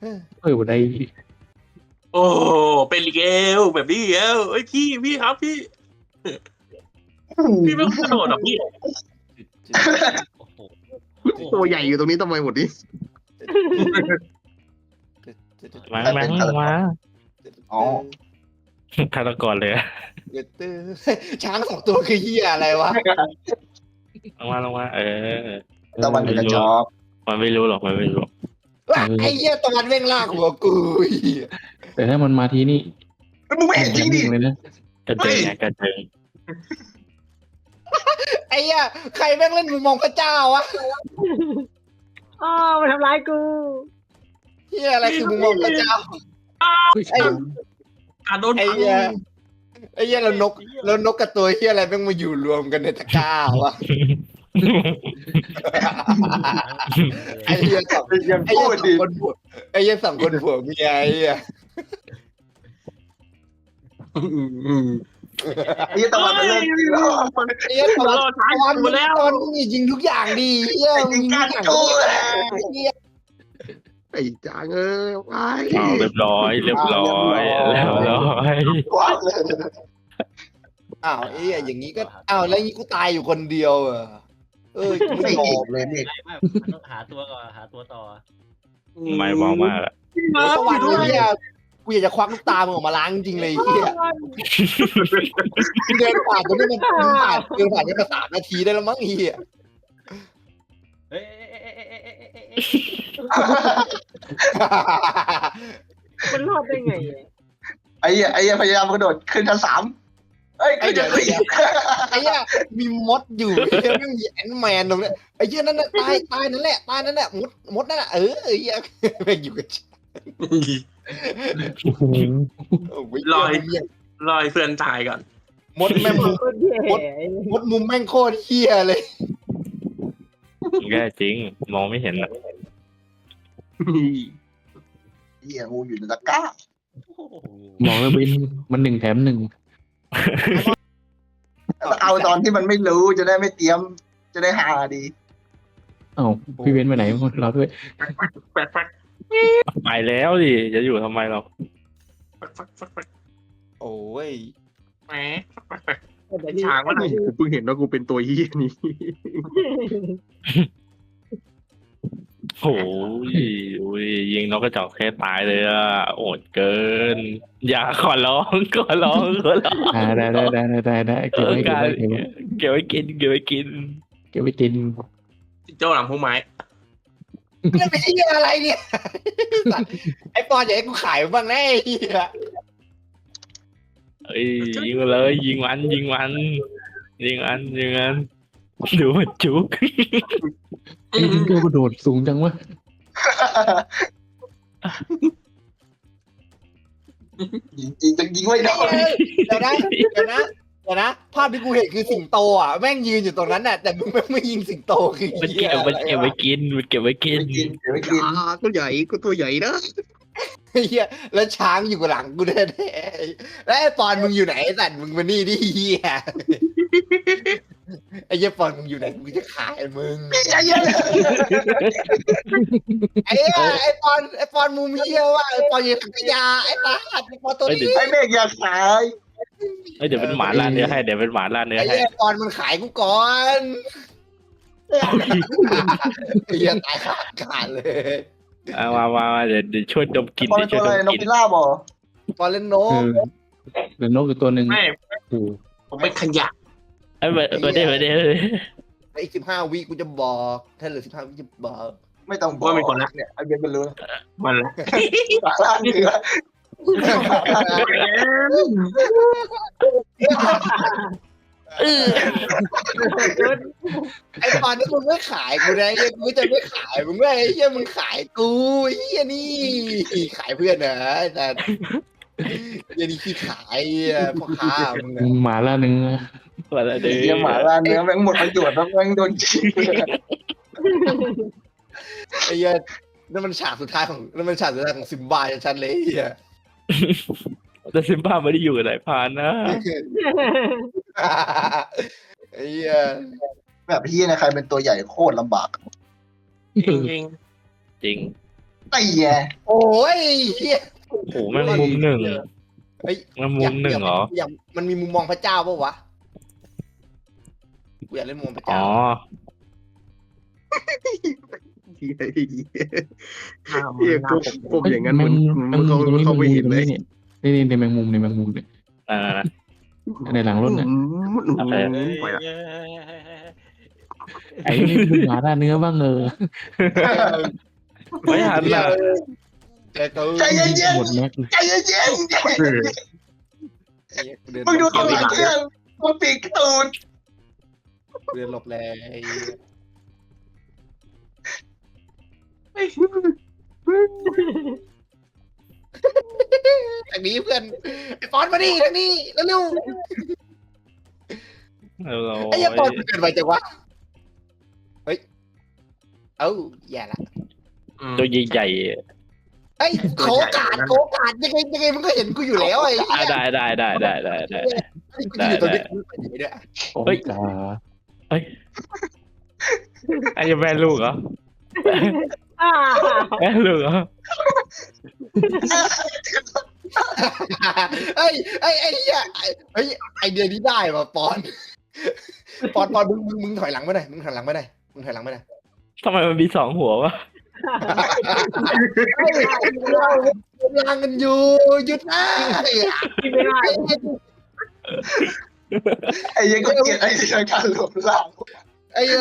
เออได้โอ้ เป็นอีกแล้วแบบนี้อีกแล้วเอ้ยพี่พี่ครับพี่ พี่ไม่กระโดดหรอกพี่ โอ้โหตัวใหญ่อยู่ตรงนี้ทำไมหมดนี้มามามาอ๋อฆาตกรเลยอะช้างสองตัวคือเหี้ยอะไรวะลงมาลงมาเออตะวันเป็นกระจอกมันไม่รู้หรอกมันไม่รู้หรอกว้า ไอ้เหี้ยตะวันแม่งลากหัวกูเหี้ยแต่ถ้ามันมาทีนี่มึงไม่เห็นจริงดิ เลยนะกระเจิงไงกระเจิงไอ้เหี้ยใครแม่งเล่นมุมมองพระเจ้าวะอ๋อมาทำร้ายกูเหี้ยอะไรคือมุมมองพระเจ้า ไอ้การโดนไอ้เหี้ยไอ้เหี้ยแล้วนกแล้วนกกับตัวเหี้ยอะไรแม่งมาอยู่รวมกันในตะกร้าวะ ไอ้เหี้ยสองยังไอ้พูเหี้ยดสอดิงคนผัวไอ้เหี้ยสองคนผัวเมียไอ้เหี้ยไอ้ตะวันมันเริ่มจริงแล้วไอ้เหี้ยตะรวันอช้าตอนอยู่แล้วตอนนี้ยิงทุกอย่างดีเหี้ยมึงยิงทุกอย่างดีไอ้จางเอ้ยไปอ้าวเรียบร้อย เรียบร้อยเรียบร้อยว้าวเลยอ้าวไอ้เหี้ยอย่างนี้ก็อ้าวแล้วอย่างนี้กูตายอยู่คนเดียวเหรอ เออกูไม่ไม่ยอเห็มนเลยเนี่ยไม่ต้องหาตัวก่อนหาตัวต่อไม่มองมากอะโอ้สวรรค์ไอ้เหี้ยกูอยากจะควักลูกตามึงออกมาล้างจริงเลยไอ้เหี้ยกูเดินผ่านตรงนี้มันเดินผ่านเดินผ่านนี่มาสามนาทีได้แล้วมั้งไอ้เหี้ยเอ้ยเอ้ยเอ้ยเอ้ยเอ้ยเอ้ยเอ้ยมันรอดได้ไงอะไอ้เหี้ยไอ้เหี้ยพยายามกระโดดขึ้นชั้นสามเอ้ยขึ้นชั้นสี่ไอ้เหี้ยมีมดอยู่ไอ้เหี้ยแม่งมีแอนด์แมนตรงเนี้ยไอ้เหี้ยนั่นน่ะตายตายนั่นแหละตายนั่นแหละมดมดนั่นแหละเออไอ้เหี้ยแม่งอยู่กับฉันโอ้ยลอย เหี้ยรอยเพื่อนตายก่อน มดแม่งมุมโคตรแย่ไอ้มดมุมแม่งโคตรเหี้ยเลย แย่จริง มองไม่เห็นอะเหี้ยงูอยู่ในตะกร้าโอ้โหมองแล้วบินมันหนึ่งแถมหนึ่ง เอาตอนที่มันไม่รู้จะได้ไม่เตรียม จะได้หาดี เอ้าพี่เว้นไปไหนเราด้วยแป๊กแป๊กไปแล้วดิจะอยู่ทำไมเราแป๊กแป๊กแป๊กแป๊กโอ้ยแหมแป๊กแป๊กแต่ที่ช้างวะไหนกูเพิ่งเห็นว่ากูเป็นตัวเหี้ยนี่ โอ้ยอุ้ยยิงนกกระจอกแค่ตายเลยอะโอดเกิน อย่าขอร้องขอร้องขอร้องได้ได้ได้ได้ได้ได้เก็บไว้เก็บไว้เก็บไว้กินเก็บไว้กินเก็บไว้กินเจ้าหลังพุ่มไม้นี่เป็นเหี้ยอะไรเนี่ยไอ้ปอนอยากให้กูขายบ้างแน่ไอ้เหี้ยเอ้ยยิงมาเลย ยิงมันยิงมันยิงมันยิงมัน ดูมันจุกไอ้ยิงเกอร์กระโดดสูงจังวะยิงจริงจะยิงไม่โดนเดี๋ยวนะเดี๋ยวนะเดี๋ยวนะ ภาพที่กูเห็นคือสิงโตอะแม่งยืนอยู่ตรงนั้นน่ะแต่มึงแม่งไม่ยิงสิงโตคือมันเหี้เก็ยบมันเก็บไว้กินมันเก็บไว้กิน ไม่กินเดี๋ยวไม่กิน อ่าตัวใหญ่กูตัวใหญ่นะไอ้ เหี้ยแล้วช้างอยู่กับหลังกูแน่ๆแล้วไอ้ปอนมึงอยู่ไหนไอ้สัตว์มึงมานี่ดิเหี้ยไอ้เหี้ยปอนมึงอยู่ไหนกูจะขายมึงใจเย็นไอ้เหี้ยไอ้ปอนไอ้ปอนมุมเหี้ยว่ะไอ้ปอนอยู่ถังขยะไอ้ตาหัดไอ้ปอนตัวนี้ไอ้เมฆอย่าขายเอ้ยเดี๋ยวเป็นหมาล่าเนื้อให้เดี๋ยวเป็นหมาล่าเนื้อไอ้ให้เหี้ยปอนมันขายกูก่อนไอ้เหี้ยตายขาดขาดเลย เอามามามาเดี๋ยวเดี๋ยวช่วยดมกลินตอนเดี๋ยวตัช่ววยอะไรดมนกกลินพิราบบ่ปอนเล่นโนเออเป็นนกอยู่ตัวหนึ่งไม่โอ้ผมเป็นขยะไอ้เบอร์เบอร์เด้เบอร์เด้อีกสิบห้าวิกูจะบอกถ้าเหลือสิบห้าวิจะบอกไม่ต้องบอกเนี่ยไอ้เบนก็รู้มันละสาระเหนือ ไอ้ปอนที่มึงไม่ขายกูนะไอ้เหี้ยกูจะไม่ขายมึงไม่ไอ้เหี้ยมึงขายกูไอ้เหี้ยนี่ขายเพื่อนนะแต่เหี้ยนี่ขี้ขายเหี้ยพ่อค้ามึงนะหมาล่าเนื้อหมาล่าเนื้เยี่ยหมาอล่าเนื้อแม่งหมดประโยชน์แล้วแม่งโดนชิงไอ้เหี้ยนั่นมันฉากสุดท้ายของนั่นมันฉากสุดท้ายของซิมบาชันๆเลยไอ้เหี้ยแต่ซิมบ้าไม่ได้อยู่กับสายพานนะ ไอ้เหี้ยแบบพี่นะใครเป็นตัวใหญ่โคตรลำบากจริงจริงจริงตีแย่โอ้ยเฮียโอ้โหแม่งมุมหนึ่งเฮ้ย แม่งมุมหนึ่งเหรออยากมันมีมุมมองพระเจ้าปะวะกูอยากเล่นมุมมองพระอ๋เจ้าอเฮียเฮียพวกพวกอย่างนั้นมันแมมันงมุเขามตรงนี้เขาไม่เห็นเลยนี่นี่นี่ในแมงมุมในแมงมุมเนี่ยอ่า ในหลังรถเนี่ยอเคไปละไอ้นี่ดูหาด้าเนื้อบ้างเออไม่หันละเจอกูใจเย็นหมดแม็กเลยใจเย็นเออเดินๆมึงดูตัวหลังเครื่องมึงปีกตูดเดินหลบเลยไอ้ ทางนี้เพื่อนไอ้ปอนมาดิทางนี้เร็วเออๆไอ้เหี้ยปอนเกินไปจังวะเฮ้ยเอ้าแย่ละตัวใหญ่ไอ้ยโขกาดโขกาดยังไงยังไงมึงก็เห็นกูอยู่แล้วไอ้ๆอะเหี้ยได้ได้ได้ได้ได้ได้ กูจะอยู่ตรงนี้กูไปไหนด้วยโอ้เฮ้ยยกาไอ้ยังแม่ลูกเหรออ่าแม่ลูกเหรอ ไอ้ไอ้ไอ้เหี้ยไอ้เฮ้ยไอเดียนี้ได้ป่ะปอน ปอนปอนมึงมึงมึงถอยหลังไปหน่อยมึงถอยหลังไปหน่อยมึงถอยหลังไปหน่อยทำไมมันมีสองหัววะเฮ้ยเรากำลังกันอยู่หยุดนะกินไม่ได้ไอ้ยังก็เกลียดไอ้ที่การหลบล่างไอ้